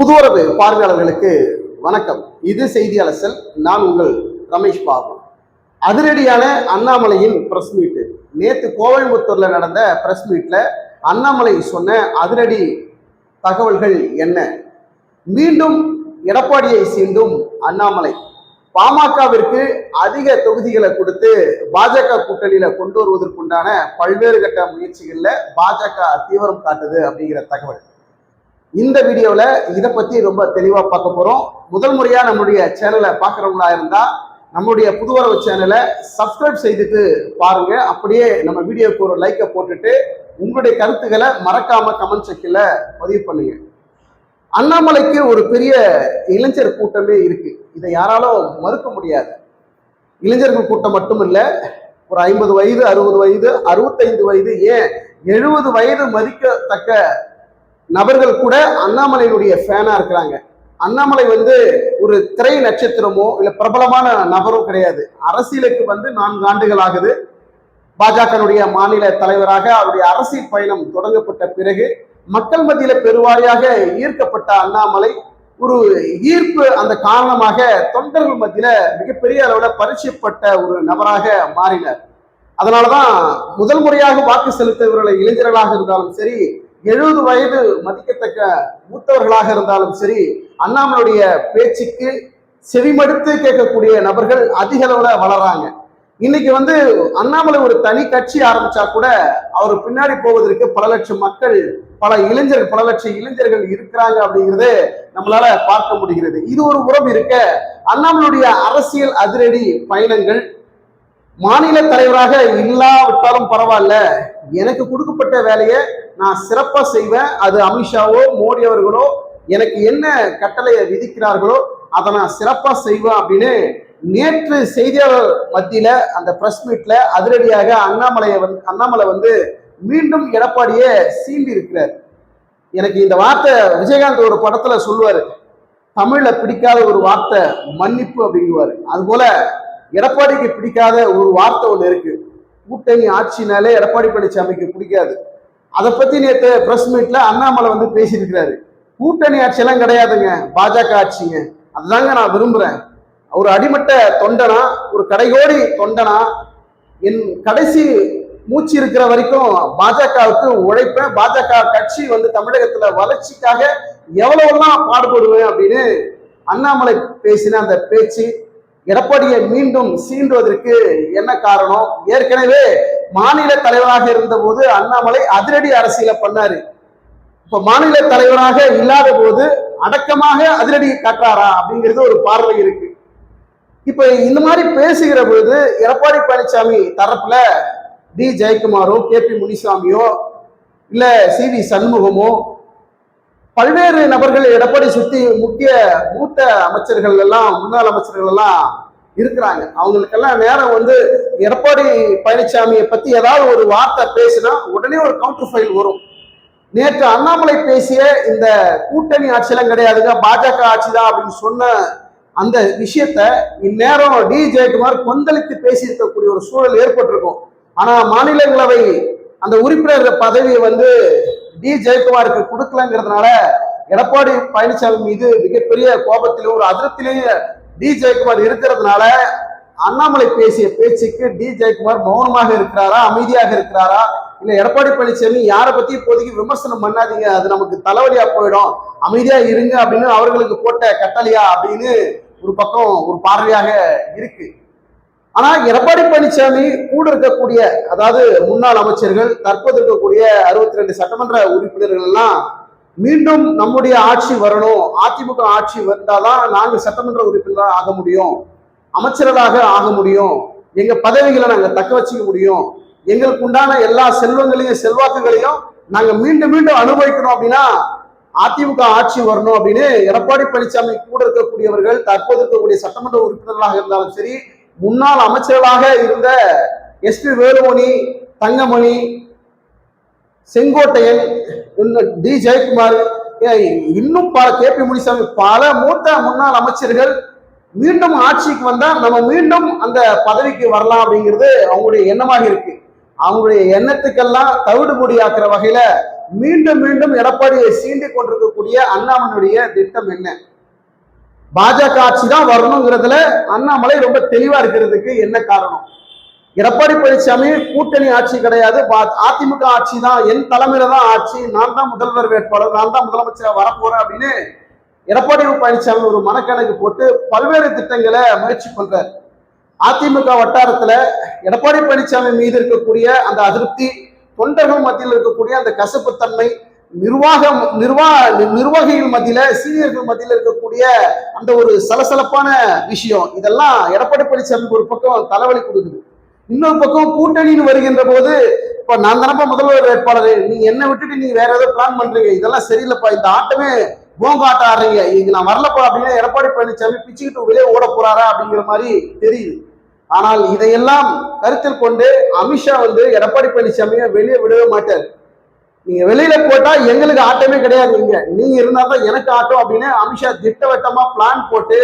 புதுவரவு பார்வையாளர்களுக்கு வணக்கம். இது செய்தி அலசல் நான் உங்கள் ரமேஷ் பாபு. அதிரடியான அண்ணாமலையின் பிரஸ் மீட்டு நேற்று கோவைமுத்தூர்ல நடந்த பிரஸ் மீட்ல அண்ணாமலை சொன்ன அதிரடி தகவல்கள் என்ன? மீண்டும் எடப்பாடியை சீண்டும் அண்ணாமலை. பாமகவிற்கு அதிக தொகுதிகளை கொடுத்து பாஜக கூட்டணியில கொண்டு வருவதற்குண்டான பல்வேறு கட்ட முயற்சிகள்ல பாஜக தீவிரம் காட்டுது அப்படிங்கிற தகவல். இந்த வீடியோவில் இதை பற்றி ரொம்ப தெளிவாக பார்க்க போகிறோம் முதல் முறையாக நம்முடைய சேனலை பார்க்குறவங்களா இருந்தால் நம்முடைய புதுவரவு சேனலை சப்ஸ்கிரைப் செய்துட்டு பாருங்கள் அப்படியே நம்ம வீடியோக்கு ஒரு லைக்கை போட்டுட்டு உங்களுடைய கருத்துக்களை மறக்காமல் கமெண்ட் செக்கில் பதிவு பண்ணுங்க. அண்ணாமலைக்கு ஒரு பெரிய இளைஞர் கூட்டமே இருக்குது இதை யாராலும் மறுக்க முடியாது. இளைஞர்கள் கூட்டம் மட்டும் இல்லை ஒரு ஐம்பது வயது அறுபது வயது அறுபத்தைந்து வயது ஏன் எழுபது வயது மதிக்கத்தக்க நபர்கள் கூட அண்ணாமலையினுடைய ஃபேனா இருக்கிறாங்க. அண்ணாமலை வந்து ஒரு திரை நட்சத்திரமோ இல்லை பிரபலமான நபரோ கிடையாது. அரசியலுக்கு வந்து நான்கு ஆண்டுகள் ஆகுது. பாஜகனுடைய மாநில தலைவராக அவருடைய அரசியல் பயணம் தொடங்கப்பட்ட பிறகு மக்கள் மத்தியில பெருவாரியாக ஈர்க்கப்பட்ட அண்ணாமலை ஒரு ஈர்ப்பு அந்த காரணமாக தொண்டர்கள் மத்தியில மிகப்பெரிய அளவுல பரிச்சயப்பட்ட ஒரு நபராக மாறினார். அதனாலதான் முதல் முறையாக வாக்கு செலுத்தவர்களை இளைஞர்களாக இருந்தாலும் சரி எழுபது வயது மதிக்கத்தக்க மூத்தவர்களாக இருந்தாலும் சரி அண்ணாமலுடைய பேச்சுக்கு செவிமடுத்து கேட்கக்கூடிய நபர்கள் அதிக அளவில் வளர்றாங்க. இன்னைக்கு வந்து அண்ணாமலை ஒரு தனி கட்சி ஆரம்பிச்சா கூட அவர் பின்னாடி போவதற்கு பல லட்சம் மக்கள் பல இளைஞர்கள் பல லட்சம் இளைஞர்கள் இருக்கிறாங்க அப்படிங்கிறது நம்மளால பார்க்க முடிகிறது. இது ஒரு உறவு இருக்க அண்ணாமலுடைய அரசியல் அதிரடி பயணங்கள் மாநில தலைவராக இல்லாவிட்டாலும் பரவாயில்ல. எனக்கு கொடுக்கப்பட்ட வேலையை நான் சிறப்பாக செய்வேன். அது அமித்ஷாவோ மோடி அவர்களோ எனக்கு என்ன கட்டளையை விதிக்கிறார்களோ அதை நான் சிறப்பாக செய்வேன் அப்படின்னு நேற்று செய்தியாளர் மத்தியில் அந்த ப்ரெஸ் மீட்டில் அதிரடியாக அண்ணாமலையை வந்து அண்ணாமலை வந்து மீண்டும் எடப்பாடியே சீண்டி இருக்கிறார். எனக்கு இந்த வார்த்தை விஜயகாந்த் ஒரு படத்தில் சொல்லுவார் தமிழில் பிடிக்காத ஒரு வார்த்தை மன்னிப்பு அப்படிங்குவார். அதுபோல எடப்பாடிக்கு பிடிக்காத ஒரு வார்த்தை ஒன்று இருக்கு. கூட்டணி ஆட்சினாலே எடப்பாடி பழனிசாமிக்கு பிடிக்காது. அதை பத்தி நேற்று பிரஸ் மீட்ல அண்ணாமலை வந்து பேசியிருக்கிறாரு. கூட்டணி ஆட்சியெல்லாம் கிடையாதுங்க. பாஜக ஆட்சிங்க. அதுதாங்க நான் விரும்புறேன். ஒரு அடிமட்ட தொண்டனா ஒரு கடைகோடி தொண்டனா என் கடைசி மூச்சு இருக்கிற வரைக்கும் பாஜகவுக்கு உழைப்பேன். பாஜக கட்சி வந்து தமிழகத்துல வளர்ச்சிக்காக எவ்வளவுலாம் பாடுபடுவேன் அப்படின்னு அண்ணாமலை பேசின அந்த பேச்சு எடப்பாடியை மீண்டும் சீண்டுவதற்கு என்ன காரணம்? ஏற்கனவே மாநில தலைவராக இருந்தபோது அண்ணாமலை அதிரடி அரசியல பண்ணாரு. இப்ப மாநில தலைவராக இல்லாத போது அடக்கமாக அதிரடி காட்டுறாரா அப்படிங்கிறது ஒரு பார்வை இருக்கு. இப்ப இந்த மாதிரி பேசுகிற பொழுது எடப்பாடி பழனிசாமி தரப்புல டி ஜெயக்குமாரோ கே பி முனிசாமியோ இல்ல சி வி சண்முகமோ பல்வேறு நபர்கள் எடப்பாடி சுத்தி முக்கிய மூத்த அமைச்சர்கள் எல்லாம் முன்னாள் அமைச்சர்கள் எல்லாம் இருக்கிறாங்க. அவங்களுக்கெல்லாம் நேரம் வந்து எடப்பாடி பழனிசாமியை பத்தி ஏதாவது ஒரு வார்த்தை பேசினா உடனே ஒரு கவுண்டர் ஃபைல் வரும். நேற்று அண்ணாமலை பேசிய இந்த கூட்டணி ஆட்சியெல்லாம் கிடையாதுங்க பாஜக ஆட்சி தான் அப்படின்னு சொன்ன அந்த விஷயத்த இந்நேரம் டி ஜெயக்குமார் கொந்தளித்து பேசியிருக்கக்கூடிய ஒரு சூழல் ஏற்பட்டிருக்கும். ஆனா மாநிலங்களவை அந்த உறுப்பினர் பதவியை வந்து டி. ஜெயக்குமாருக்கு கொடுக்கலங்கிறதுனால எடப்பாடி பழனிசாமி மீது மிகப்பெரிய கோபத்திலும் ஒரு அதிருப்தியிலேயே டி. ஜெயக்குமார் இருக்கிறதுனால அண்ணாமலை பேசிய பேச்சுக்கு டி. ஜெயக்குமார் மௌனமாக இருக்கிறாரா அமைதியாக இருக்கிறாரா? இல்ல எடப்பாடி பழனிசாமி யாரை பத்தி இப்போதைக்கு விமர்சனம் பண்ணாதீங்க அது நமக்கு தலைவலியா போயிடும் அமைதியா இருங்க அப்படின்னு அவர்களுக்கு போட்ட கட்டளையா அப்படின்னு ஒரு பக்கம் ஒரு பார்வையாக இருக்கு. ஆனா எடப்பாடி பழனிசாமி கூட இருக்கக்கூடிய அதாவது முன்னாள் அமைச்சர்கள் தற்போது இருக்கக்கூடிய அறுபத்தி ரெண்டு சட்டமன்ற உறுப்பினர்கள் எல்லாம் மீண்டும் நம்முடைய ஆட்சி வரணும். அதிமுக ஆட்சி வந்தாதான் நாங்கள் சட்டமன்ற உறுப்பினராக ஆக முடியும். அமைச்சர்களாக ஆக முடியும். எங்க பதவிகளை நாங்கள் தக்க வச்சுக்க முடியும். எங்களுக்கு உண்டான எல்லா செல்வங்களையும் செல்வாக்குகளையும் நாங்க மீண்டும் மீண்டும் அனுபவிக்கணும் அப்படின்னா அதிமுக ஆட்சி வரணும் அப்படின்னு எடப்பாடி பழனிசாமி கூட இருக்கக்கூடியவர்கள் தற்போது இருக்கக்கூடிய சட்டமன்ற உறுப்பினர்களாக இருந்தாலும் சரி முன்னாள் அமைச்சர்களாக இருந்த S P Velumani Thangamani Sengottaiyan D Jayakumar இன்னும் பல கே பி முனிசாமி பல மூத்த முன்னாள் அமைச்சர்கள் மீண்டும் ஆட்சிக்கு வந்தால் நம்ம மீண்டும் அந்த பதவிக்கு வரலாம் அப்படிங்கிறது அவங்களுடைய எண்ணமாக இருக்கு. அவங்களுடைய எண்ணத்துக்கெல்லாம் தவிடு ஆக்குற வகையில மீண்டும் மீண்டும் எடப்பாடியை சீண்டி கொண்டிருக்கக்கூடிய அண்ணாமனுடைய திட்டம் என்ன? பாஜக ஆட்சி தான் வரணுங்கிறதுல அண்ணாமலை ரொம்ப தெளிவா இருக்கிறதுக்கு என்ன காரணம்? எடப்பாடி பழனிசாமி கூட்டணி ஆட்சி கிடையாது. பா- அதிமுக ஆட்சி தான். என் தலைமையில தான் ஆட்சி. நான் தான் முதல்வர் வேட்பாளர். நான் தான் முதலமைச்சர் வரப்போறேன் அப்படின்னு எடப்பாடி பழனிசாமி ஒரு மனக்கணக்கு போட்டு பல்வேறு திட்டங்களை முயற்சி பண்றார். அதிமுக வட்டாரத்துல எடப்பாடி பழனிசாமி மீது இருக்கக்கூடிய அந்த அதிருப்தி தொண்டர்கள் மத்தியில் இருக்கக்கூடிய அந்த கசப்புத்தன்மை நிர்வாகம் நிர்வாக நிர்வாகிகள் மத்தியில சீனியர்கள் மத்தியில இருக்கக்கூடிய அந்த ஒரு சலசலப்பான விஷயம் இதெல்லாம் எடப்பாடி பழனிசாமிக்கு ஒரு பக்கம் தலைவலி கொடுக்குது. இன்னொரு பக்கம் கூட்டணின்னு வருகின்ற போது இப்ப நான் தானப்பா முதல்வர் வேட்பாளர் நீ என்ன விட்டுட்டு நீ வேற ஏதோ பிளான் பண்றீங்க இதெல்லாம் சரியில்லைப்பா இந்த ஆட்டமே போங்க ஆட்டம் ஆடுறீங்க இங்க நான் வரலப்பா அப்படின்னா எடப்பாடி பழனிசாமி பிச்சுக்கிட்டு வெளியே ஓட போறாரா அப்படிங்கிற மாதிரி தெரியுது. ஆனால் இதையெல்லாம் கருத்தில் கொண்டு அமித்ஷா வந்து எடப்பாடி பழனிசாமியை வெளியே விடவே மாட்டார். நீங்க வெளியில போட்டா எங்களுக்கு ஆட்டமே கிடையாது இங்க நீங்க இருந்தா தான் எனக்கு ஆட்டம் அப்படின்னு அமித்ஷா திட்டவட்டமா பிளான் போட்டு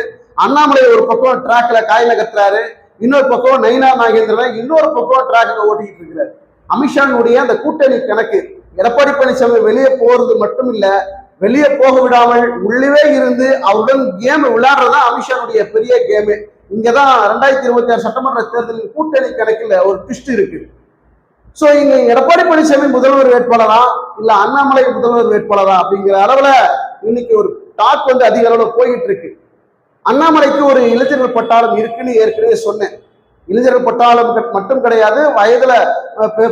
அண்ணாமலை ஒரு பக்கம் ட்ராக்ல காய் நகர்த்துறாரு இன்னொரு பக்கம் நயினா நாகேந்திரன் இன்னொரு பக்கம் ட்ராக்ல ஓட்டிக்கிட்டு இருக்கிறார். அமித்ஷானுடைய அந்த கூட்டணி கணக்கு எடப்பாடி பழனிசாமி வெளியே போறது மட்டும் இல்ல வெளியே போக விடாமல் உள்ளவே இருந்து அவருடன் கேம் விளையாடுறதா அமித்ஷானுடைய பெரிய கேமு இங்கதான் ரெண்டாயிரத்தி இருபத்தி ஆறு சட்டமன்ற தேர்தலில் கூட்டணி கணக்குல ஒரு ட்விஸ்ட் இருக்கு. ஸோ இங்க எடப்பாடி பழனிசாமி முதல்வர் வேட்பாளரா? இல்ல அண்ணாமலை முதல்வர் வேட்பாளரா? அப்படிங்கிற அளவுல இன்னைக்கு ஒரு டாக் வந்து அதிக அளவுல போயிட்டு இருக்கு அண்ணாமலைக்கு ஒரு இளைஞர்கள் பட்டாளம் இருக்குன்னு ஏற்கனவே சொன்னேன். இளைஞர்கள் பட்டாளம் மட்டும் கிடையாது வயதுல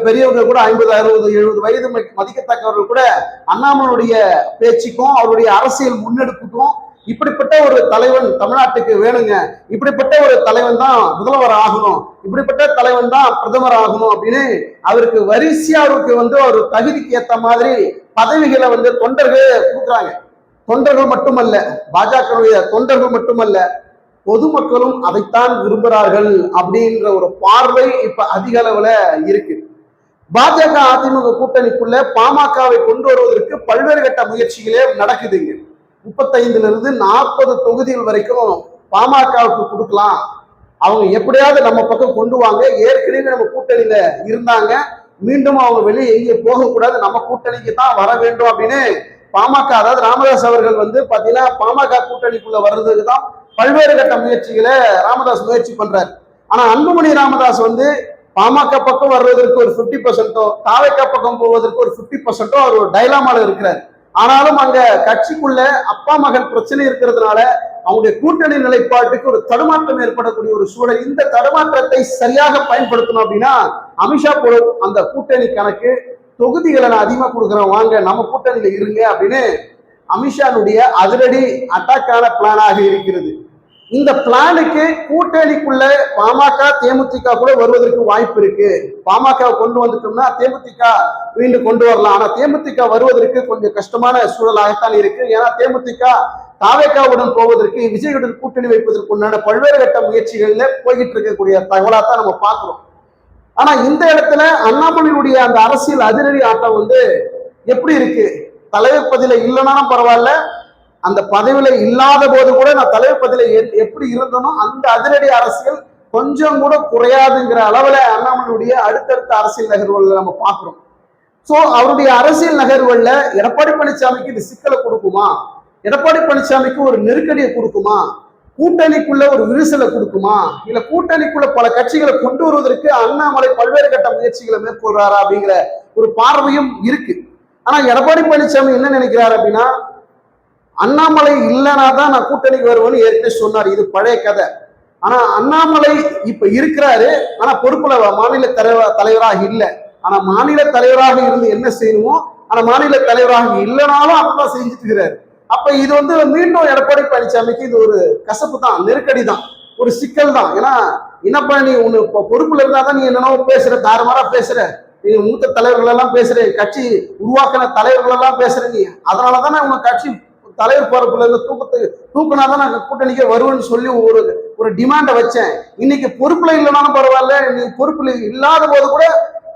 பெரியவங்க கூட ஐம்பது அறுபது எழுபது வயது மதிக்கத்தக்கவர்கள் கூட அண்ணாமலையுடைய பேச்சுக்கும் அவருடைய அரசியல் முன்னெடுப்புக்கும் இப்படிப்பட்ட ஒரு தலைவன் தமிழ்நாட்டுக்கு வேணுங்க. இப்படிப்பட்ட ஒரு தலைவன் தான் முதல்வர் ஆகணும். இப்படிப்பட்ட தலைவன் தான் பிரதமர் ஆகணும் அப்படின்னு அவருக்கு வரிசையாருக்கு வந்து ஒரு தகுதிக்கு ஏத்த மாதிரி பதவிகளை வந்து தொண்டர்கள் கொடுக்குறாங்க. தொண்டர்கள் மட்டுமல்ல பாஜகவுடைய தொண்டர்கள் மட்டுமல்ல பொதுமக்களும் அதைத்தான் விரும்புகிறார்கள் அப்படின்ற ஒரு பார்வை இப்ப அதிக அளவுல இருக்கு. பாஜக அதிமுக கூட்டணிக்குள்ள பாமகவை கொண்டு வருவதற்கு பல்வேறு கட்ட முயற்சிகளே நடக்குதுங்க. முப்பத்தைந்துல இருந்து நாற்பது தொகுதிகள் வரைக்கும் பாமகவுக்கு கொடுக்கலாம். அவங்க எப்படியாவது நம்ம பக்கம் கொண்டு வாங்க. ஏற்கனவே நம்ம கூட்டணியில இருந்தாங்க. மீண்டும் அவங்க வெளியே எங்கேயும் போகக்கூடாது. நம்ம கூட்டணிக்கு தான் வர வேண்டும் அப்படின்னு பாமக அதாவது ராமதாஸ் அவர்கள் வந்து பாத்தீங்கன்னா பாமக கூட்டணிக்குள்ள வர்றதுக்கு தான் பல்வேறு கட்ட முயற்சிகளை ராமதாஸ் முயற்சி பண்றாரு. ஆனா அன்புமணி ராமதாஸ் வந்து பாமக பக்கம் வர்றதற்கு ஒரு 50% பர்சன்ட்டோ தாவைக்கா பக்கம் போவதற்கு ஒரு 50% பர்சன்ட்டோ அவர் ஒரு டைலாமால இருக்கிறார். ஆனாலும் அங்க கட்சிக்குள்ள அப்பா மகன் பிரச்சனை இருக்கிறதுனால அவங்களுடைய கூட்டணி நிலைப்பாட்டுக்கு ஒரு தடுமாற்றம் ஏற்படக்கூடிய ஒரு சூழல். இந்த தடுமாற்றத்தை சரியாக பயன்படுத்தணும் அப்படின்னா அமித்ஷா போடும் அந்த கூட்டணி கணக்கு தொகுதிகளை நான் அதிகமாக கொடுக்குறேன். வாங்க நம்ம கூட்டணியில இருங்க அப்படின்னு அமித்ஷானுடைய அதிரடி அட்டாக்கான பிளானாக இருக்கிறது. இந்த பிளானுக்கு கூட்டணிக்குள்ள பாமக தேமுதிக கூட வருவதற்கு வாய்ப்பு இருக்கு. பாமக கொண்டு வந்துட்டோம்னா தேமுதிக மீண்டும் கொண்டு வரலாம். ஆனா தேமுதிக வருவதற்கு கொஞ்சம் கஷ்டமான சூழலாகத்தான் இருக்கு. ஏன்னா தேமுதிக தாவேக்காவுடன் போவதற்கு விஜயுடன் கூட்டணி வைப்பதற்கு உண்டான பல்வேறு கட்ட முயற்சிகள்ல போய்கிட்டு இருக்கக்கூடிய தகவலா தான் நம்ம பார்க்கிறோம். ஆனா இந்த இடத்துல அண்ணாமலையுடைய அந்த அரசியல் அதிரடி ஆட்டம் வந்து எப்படி இருக்கு? தலைவர் பதில இல்லைனாலும் பரவாயில்ல. அந்த பதவியில இல்லாத போது கூட நான் தலைவர் பதவியில எப்படி இருந்தனோ அந்த அதிரடி அரசியல் கொஞ்சம் கூட குறையாதுங்கிற அளவுல அண்ணாமலையுடைய அடுத்தடுத்த அரசியல் நகர்வுகளை நம்ம பார்க்குறோம். சோ அவருடைய அரசியல் நகர்வுகள்ல எடப்பாடி பழனிசாமிக்கு இது சிக்கலை கொடுக்குமா? எடப்பாடி பழனிசாமிக்கு ஒரு நெருக்கடியை கொடுக்குமா? கூட்டணிக்குள்ள ஒரு விரிசலை கொடுக்குமா? இல்ல கூட்டணிக்குள்ள பல கட்சிகளை கொண்டு வருவதற்கு அண்ணாமலை பல்வேறு கட்ட முயற்சிகளை மேற்கொள்றாரா அப்படிங்கிற ஒரு பார்வையும் இருக்கு. ஆனா எடப்பாடி பழனிசாமி என்ன நினைக்கிறாரு அப்படின்னா அண்ணாமலை இல்லைனா தான் நான் கூட்டணிக்கு வருவேன்னு ஏற்கனவே சொன்னார். இது பழைய கதை. ஆனா அண்ணாமலை இப்ப இருக்கிறாரு. ஆனா பொறுப்புல மாநில தலைவர் தலைவராக இல்லை. ஆனா மாநில தலைவராக இருந்து என்ன செய்யணுமோ ஆனா மாநில தலைவராக இல்லைனாலும் அப்படிதான் செஞ்சுட்டு இருக்கிறாரு. அப்ப இது வந்து மீண்டும் எடப்பாடி பழனிசாமிக்கு இது ஒரு கசப்பு தான் நெருக்கடி தான் ஒரு சிக்கல் தான். ஏன்னா என்னப்பா நீ உன்னு இப்போ பொறுப்புல இருந்தா தான் நீ என்னென்னவோ பேசுற தாறுமாறா பேசுற. நீ மூத்த தலைவர்கள் எல்லாம் பேசுற கட்சி உருவாக்கின தலைவர்கள் எல்லாம் பேசுற நீ. அதனால தானே உங்க கட்சி தலைவர் பொறுப்புல இருந்து தூக்கத்துக்கு தூக்குனா தான் நாங்கள் கூட்டணிக்கே வருவேன்னு சொல்லி ஒரு ஒரு டிமாண்டை வச்சேன். இன்னைக்கு பொறுப்புல இல்லைனாலும் பரவாயில்ல இன்னைக்கு பொறுப்புல இல்லாத போது கூட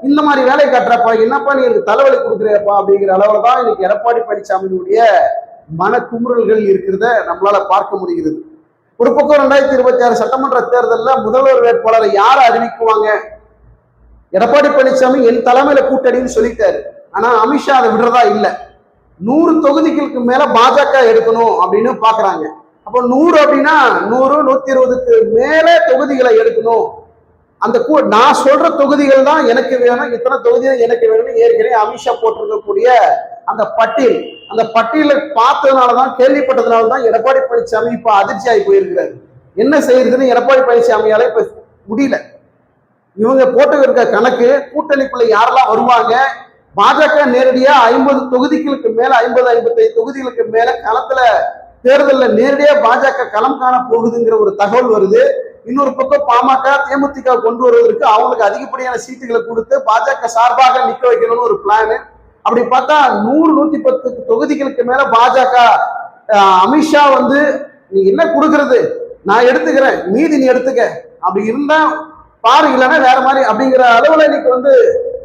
இந்த மாதிரி வேலையை காட்டுறப்பா என்னப்பா நீ எனக்கு தலைவலி கொடுக்குறியப்பா அப்படிங்கிற அளவுல தான் இன்னைக்கு எடப்பாடி பழனிசாமியினுடைய மன குமுறல்கள் இருக்கிறத நம்மளால பார்க்க முடிகிறது. ஒரு பக்கம் ரெண்டாயிரத்தி இருபத்தி ஆறு சட்டமன்ற தேர்தலில் முதல்வர் வேட்பாளரை யார் அறிவிக்குவாங்க? எடப்பாடி பழனிசாமி என் தலைமையில கூட்டணின்னு சொல்லிட்டாரு. ஆனா அமித்ஷா அதை விடுறதா இல்லை. நூறு தொகுதிகளுக்கு மேல பாஜக எடுக்கணும் அப்படின்னு பாக்குறாங்க. அப்போ நூறு அப்படின்னா நூறு நூத்தி இருபதுக்கு மேல தொகுதிகளை எடுக்கணும். அந்த கூ நான் சொல்ற தொகுதிகள் தான் எனக்கு வேணும் இத்தனை தொகுதி எனக்கு வேணும்னு ஏற்கனவே அமித்ஷா போட்டிருக்கக்கூடிய அந்த பட்டியல். அந்த பட்டியலை பார்த்ததுனால தான் கேள்விப்பட்டதுனால தான் எடப்பாடி பழனிசாமி இப்ப அதிர்ச்சி ஆகி போயிருக்கிறாரு. என்ன செய்யறதுன்னு எடப்பாடி பழனிசாமியால இப்ப முடியல. இவங்க போட்டு இருக்க கணக்கு கூட்டணிக்குள்ள யாரெல்லாம் வருவாங்க பாஜக நேரடியா ஐம்பது தொகுதிகளுக்கு மேல ஐம்பது ஐம்பத்தைந்து தொகுதிகளுக்கு மேல களத்துல தேர்தலில் நேரடியா பாஜக களம் காண போகுதுங்கிற ஒரு தகவல் வருது. இன்னொரு பக்கம் பாமக தேமுதிக கொண்டு வருவதற்கு அவங்களுக்கு அதிகப்படியான சீட்டுகளை கொடுத்து பாஜக சார்பாக நிக்க வைக்கணும்னு ஒரு பிளான் அப்படி பார்த்தா நூறு நூத்தி பத்து தொகுதிகளுக்கு மேல பாஜக அமித்ஷா வந்து நீ என்ன கொடுக்கறது? நான் எடுத்துக்கிறேன். மீதி நீ எடுத்துக்க. அப்படி இருந்தா பாரு இல்லைன்னா வேற மாதிரி. அப்படிங்கிற அளவுல இன்னைக்கு வந்து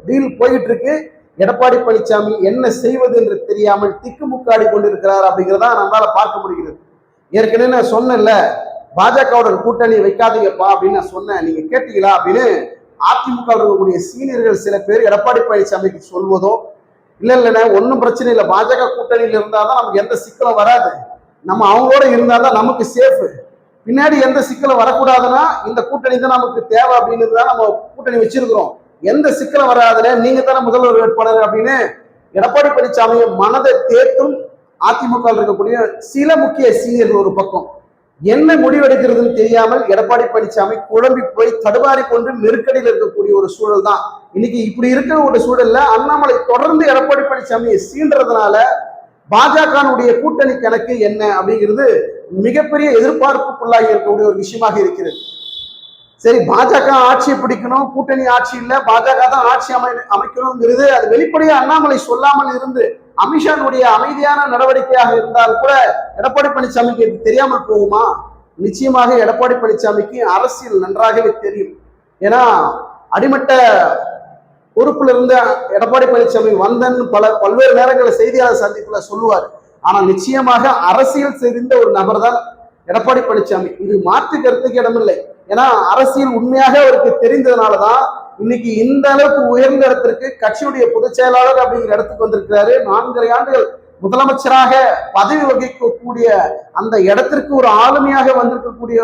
டீல் போயிட்டு இருக்கு. எடப்பாடி பழனிசாமி என்ன செய்வது என்று தெரியாமல் திக்குமுக்காடி கொண்டிருக்கிறார் அப்படிங்கிறதா நம்மளால பார்க்க முடிகிறது. ஏற்கனவே நான் சொன்னேன்ல பாஜகவுடன் கூட்டணி வைக்காதீங்கப்பா அப்படின்னு நான் சொன்னேன். நீங்க கேட்டீங்களா அப்படின்னு அதிமுக இருக்கக்கூடிய சீனியர்கள் சில பேர் எடப்பாடி பழனிசாமிக்கு சொல்வதோ இல்லை இல்லைண்ணே ஒன்றும் பிரச்சனை இல்லை. பாஜக கூட்டணியில் இருந்தால் தான் நமக்கு எந்த சிக்கலும் வராது. நம்ம அவங்களோட இருந்தால் தான் நமக்கு சேஃபு பின்னாடி எந்த சிக்கலும் வரக்கூடாதுன்னா இந்த கூட்டணி தான் நமக்கு தேவை அப்படின்னு தான் நம்ம கூட்டணி வச்சிருக்கிறோம். எந்த சிக்கலும் வராதுல நீங்க தானே முதல்வர் வேட்பாளர் அப்படின்னு எடப்பாடி பழனிசாமியை மனதை தேர்த்தும் அதிமுக இருக்கக்கூடிய சில முக்கிய சீனியர்கள் ஒரு பக்கம். என்ன முடிவெடுக்கிறதுன்னு தெரியாமல் எடப்பாடி பழனிசாமி குழம்பி போய் தடுமாறி கொண்டு நெருக்கடியில் இருக்கக்கூடிய ஒரு சூழல் தான். இன்னைக்கு இப்படி இருக்கிற ஒரு சூழல்ல அண்ணாமலை தொடர்ந்து எடப்பாடி பழனிசாமியை சீன்றதுனால பாஜகனுடைய கூட்டணி கணக்கு என்ன அப்படிங்கிறது மிகப்பெரிய எதிர்பார்ப்புக்குள்ளாகி இருக்கக்கூடிய ஒரு விஷயமாக இருக்கிறது. சரி பாஜக ஆட்சியை பிடிக்கணும் கூட்டணி ஆட்சி இல்ல பாஜக தான் ஆட்சி அமை அமைக்கணுங்கிறது அது வெளிப்படையா அண்ணாமலை சொல்லாமல் இருந்து அமித்ஷானுடைய அமைதியான நடவடிக்கையாக இருந்தால் கூட எடப்பாடி பழனிசாமிக்கு தெரியாமல் போகுமா? நிச்சயமாக எடப்பாடி பழனிசாமிக்கு அரசியல் நன்றாகவே தெரியும். ஏன்னா அடிமட்ட பொறுப்புல இருந்த எடப்பாடி பழனிசாமி வந்தன்னு பல பல்வேறு நேரங்களில் செய்தியாளர் சந்திப்புல சொல்லுவார். ஆனா நிச்சயமாக அரசியல் தெரிந்த ஒரு நபர் தான் எடப்பாடி பழனிசாமி. இது மாற்று கருத்துக்கு இடமில்லை. ஏன்னா அரசியல் உண்மையாக அவருக்கு தெரிந்ததுனால தான் இன்னைக்கு இந்த அளவுக்கு உயர்ந்த இடத்திற்கு கட்சியுடைய பொதுச் செயலாளர் அப்படிங்கிற இடத்துக்கு வந்திருக்கிறாரு. நான்கரை ஆண்டுகள் முதலமைச்சராக பதவி வகிக்கக்கூடிய அந்த இடத்திற்கு ஒரு ஆளுமையாக வந்திருக்கக்கூடிய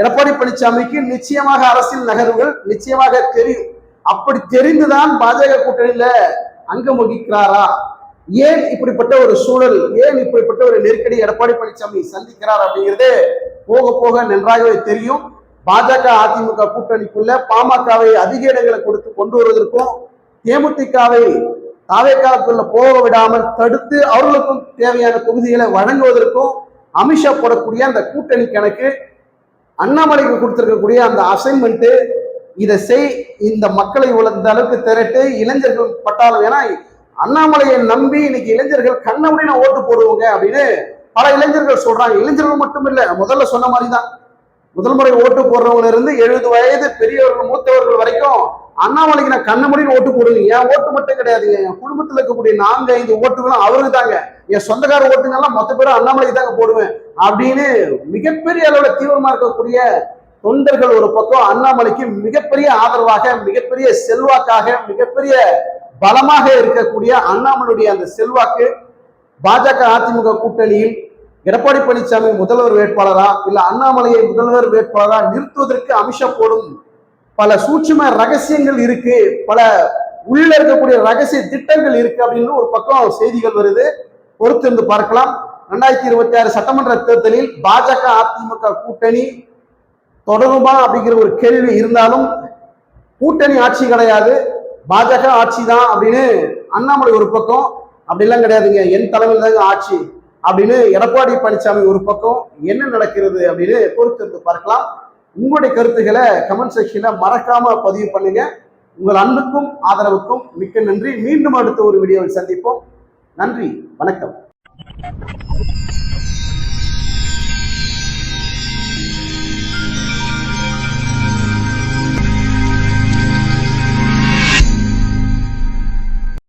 எடப்பாடி பழனிசாமிக்கு நிச்சயமாக அரசியல் நகர்வுகள் நிச்சயமாக தெரியும். அப்படி தெரிந்துதான் பாஜக கூட்டணியில அங்கம் வகிக்கிறாரா? ஏன் இப்படிப்பட்ட ஒரு சூழல் ஏன் இப்படிப்பட்ட ஒரு நெருக்கடி எடப்பாடி பழனிசாமி சந்திக்கிறார் அப்படிங்கிறது போக போக நன்றாகவே தெரியும். பாஜக அதிமுக கூட்டணிக்குள்ள பாமகவை அதிக இடங்களை கொடுத்து கொண்டு வருவதற்கும் தேமுதிகவை தாவேக்காலத்துள்ள போக விடாமல் தடுத்து அவர்களுக்கும் தேவையான தொகுதிகளை வழங்குவதற்கும் அமித்ஷா போடக்கூடிய அந்த கூட்டணி கணக்கு அண்ணாமலைக்கு கொடுத்திருக்கக்கூடிய அந்த அசைன்மெண்ட்டு இதை செய் இந்த மக்களை உள்ள அளவுக்கு திரட்டு இளைஞர்கள் பட்டாலும் ஏன்னா அண்ணாமலையை நம்பி இன்னைக்கு இளைஞர்கள் கண்ணபடின ஓட்டு போடுவோங்க அப்படின்னு பல இளைஞர்கள் சொல்றாங்க. இளைஞர்கள் மட்டும் இல்ல முதல்ல சொன்ன மாதிரி தான் முதல் முறை ஓட்டு போடுறவங்க இருந்து எழுபது வயது பெரியவர்கள் மூத்தவர்கள் வரைக்கும் அண்ணாமலைக்கு நான் கண்ணமடின்னு ஓட்டு போடுங்க என் ஓட்டு மட்டும் கிடையாதுங்க என் குடும்பத்தில் இருக்கக்கூடிய நான்கு ஐந்து ஓட்டுகளும் அவருக்கு தாங்க என் சொந்தக்கார ஓட்டுங்கெல்லாம் மொத்த பேரும் அண்ணாமலைக்கு தாங்க போடுவேன் அப்படின்னு மிகப்பெரிய அளவுல தீவிரமா இருக்கக்கூடிய தொண்டர்கள் ஒரு பக்கம் அண்ணாமலைக்கு மிகப்பெரிய ஆதரவாக மிகப்பெரிய செல்வாக்காக மிகப்பெரிய பலமாக இருக்கக்கூடிய அண்ணாமலையுடைய அந்த செல்வாக்கு பாஜக அதிமுக கூட்டணியில் எடப்பாடி பழனிசாமி முதல்வர் வேட்பாளரா இல்ல அண்ணாமலையை முதல்வர் வேட்பாளரா நிறுத்துவதற்கு அமித்ஷா போடும் பல சூட்சும ரகசியங்கள் இருக்கு பல உள்ள இருக்கக்கூடிய ரகசிய திட்டங்கள் இருக்கு அப்படின்னு ஒரு பக்கம் செய்திகள் வருது. பொறுத்திருந்து பார்க்கலாம். ரெண்டாயிரத்தி இருபத்தி ஆறு சட்டமன்ற தேர்தலில் பாஜக அதிமுக கூட்டணி தொடருமா அப்படிங்கிற ஒரு கேள்வி இருந்தாலும் கூட்டணி ஆட்சி கிடையாது. பாஜக ஆட்சி தான் அப்படின்னு அண்ணாமலை ஒரு பக்கம் அப்படிலாம் கிடையாதுங்க. என் தலைமையில் தாங்க ஆட்சி. அப்படின்னு எடப்பாடி பழனிசாமி ஒரு பக்கம் என்ன நடக்கிறது அப்படின்னு பொறுத்திருந்து பார்க்கலாம். உங்களுடைய கருத்துக்களை கமெண்ட் செக்ஷன்ல மறக்காம பதிவு பண்ணுங்க. உங்கள் அன்புக்கும் ஆதரவுக்கும் மிக்க நன்றி. மீண்டும் அடுத்த ஒரு வீடியோவில் சந்திப்போம். நன்றி. வணக்கம்.